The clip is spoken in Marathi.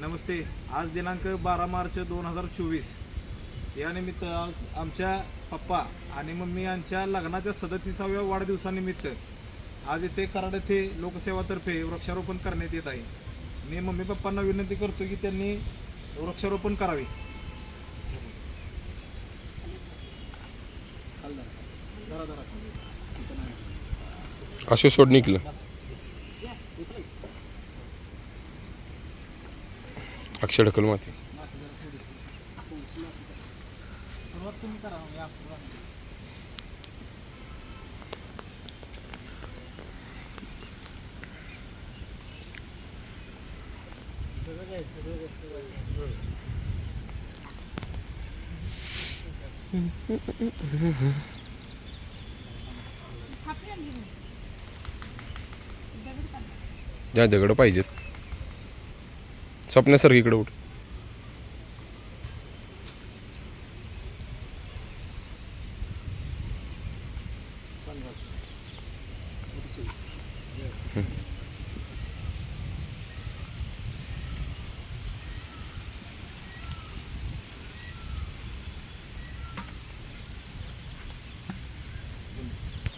नमस्ते. आज दिनांक बारा मार्च दोन हजार चोवीस. यानिमित्त आज आमच्या पप्पा आणि मम्मी यांच्या लग्नाच्या सदतीसाव्या वाढदिवसानिमित्त आज इथे कराड येथे लोकसेवातर्फे वृक्षारोपण करण्यात येत आहे. मी मम्मी पप्पांना विनंती करतो की त्यांनी वृक्षारोपण करावे. असे सोड निघलं अक्षर ढकल माती. ज्या दगड पाहिजेत. सपने सर की उठ Thank you.